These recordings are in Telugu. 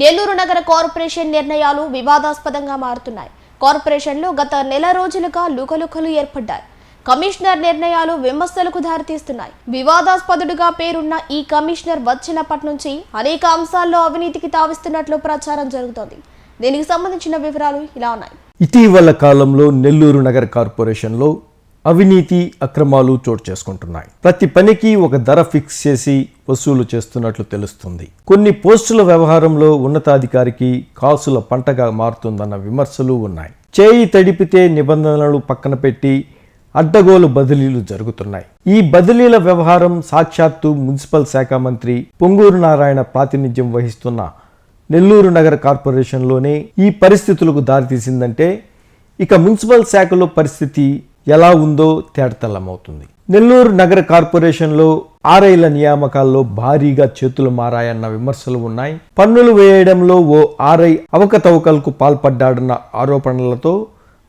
నెల్లూరు నగర కార్పొరేషన్ నిర్ణయాలు వివాదాస్పదంగా మారుతున్నాయి. కార్పొరేషన్లో గత నెల రోజులుగా లుకలుకలు ఏర్పడ్డాయి. కమిషనర్ నిర్ణయాలు విమర్శలకు దారితీస్తున్నాయి. వివాదాస్పదుడుగా పేరున్న ఈ కమిషనర్ వచ్చినప్పటి నుంచి అనేక అంశాల్లో అవినీతికి తావిస్తున్నట్లు ప్రచారం జరుగుతోంది. దీనికి సంబంధించిన వివరాలు ఇలా ఉన్నాయి. ఇటీవల కాలంలో నెల్లూరు నగర కార్పొరేషన్లో అవినీతి అక్రమాలు చోటు చేసుకుంటున్నాయి. ప్రతి పనికి ఒక ధర ఫిక్స్ చేసి వసూలు చేస్తున్నట్లు తెలుస్తుంది. కొన్ని పోస్టుల వ్యవహారంలో ఉన్నతాధికారికి కాసుల పంటగా మారుతుందన్న విమర్శలు ఉన్నాయి. చేయి తడిపితే నిబంధనలు పక్కన పెట్టి అడ్డగోలు బదిలీలు జరుగుతున్నాయి. ఈ బదిలీల వ్యవహారం సాక్షాత్తు మున్సిపల్ శాఖ మంత్రి పొంగూరు నారాయణ ప్రాతినిధ్యం వహిస్తున్న నెల్లూరు నగర కార్పొరేషన్లోనే ఈ పరిస్థితులకు దారితీసిందంటే ఇక మున్సిపల్ శాఖలో పరిస్థితి ఎలా ఉందో తేటతెల్లమవుతుంది. నెల్లూరు నగర కార్పొరేషన్లో ఆర్ఐల నియామకాల్లో భారీగా చేతులు మారాయన్న విమర్శలు ఉన్నాయి. పన్నులు వేయడంలో ఓ ఆర్ఐ అవకతవకలకు పాల్పడ్డాడన్న ఆరోపణలతో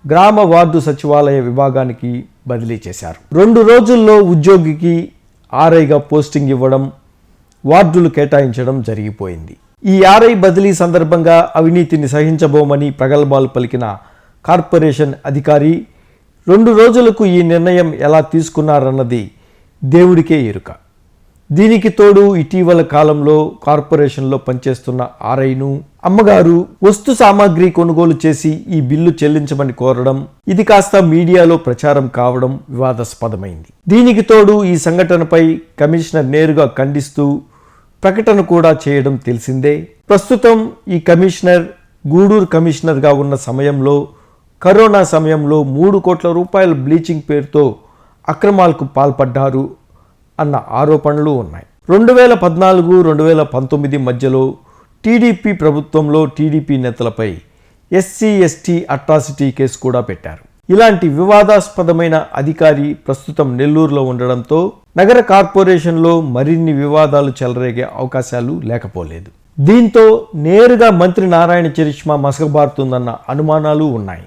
గ్రామ వార్డు సచివాలయ విభాగానికి బదిలీ చేశారు. రెండు రోజుల్లో ఉద్యోగికి ఆర్ఐగా పోస్టింగ్ ఇవ్వడం వార్డులు కేటాయించడం జరిగిపోయింది. ఈ ఆర్ఐ బదిలీ సందర్భంగా అవినీతిని సహించబోమని ప్రగల్భాలు పలికిన కార్పొరేషన్ అధికారి రెండు రోజులకు ఈ నిర్ణయం ఎలా తీసుకున్నారన్నది దేవుడికే ఎరుక. దీనికి తోడు ఇటీవల కాలంలో కార్పొరేషన్లో పనిచేస్తున్న ఆర్ఐను అమ్మగారు వస్తు సామాగ్రి కొనుగోలు చేసి ఈ బిల్లు చెల్లించమని కోరడం ఇది కాస్త మీడియాలో ప్రచారం కావడం వివాదాస్పదమైంది. దీనికి తోడు ఈ సంఘటనపై కమిషనర్ నేరుగా ఖండిస్తూ ప్రకటన కూడా చేయడం తెలిసిందే. ప్రస్తుతం ఈ కమిషనర్ గూడూరు కమిషనర్గా ఉన్న సమయంలో కరోనా సమయంలో మూడు కోట్ల రూపాయల బ్లీచింగ్ పేరుతో అక్రమాలకు పాల్పడ్డారు అన్న ఆరోపణలు ఉన్నాయి. రెండు వేల పద్నాలుగు రెండు వేల పంతొమ్మిది మధ్యలో టీడీపీ ప్రభుత్వంలో టీడీపీ నేతలపై ఎస్సీ ఎస్టీ అట్రాసిటీ కేసు కూడా పెట్టారు. ఇలాంటి వివాదాస్పదమైన అధికారి ప్రస్తుతం నెల్లూరులో ఉండడంతో నగర కార్పొరేషన్లో మరిన్ని వివాదాలు చెలరేగే అవకాశాలు లేకపోలేదు. దీంతో నేరుగా మంత్రి నారాయణ చరిష్మా మసకబారుతుందన్న అనుమానాలు ఉన్నాయి.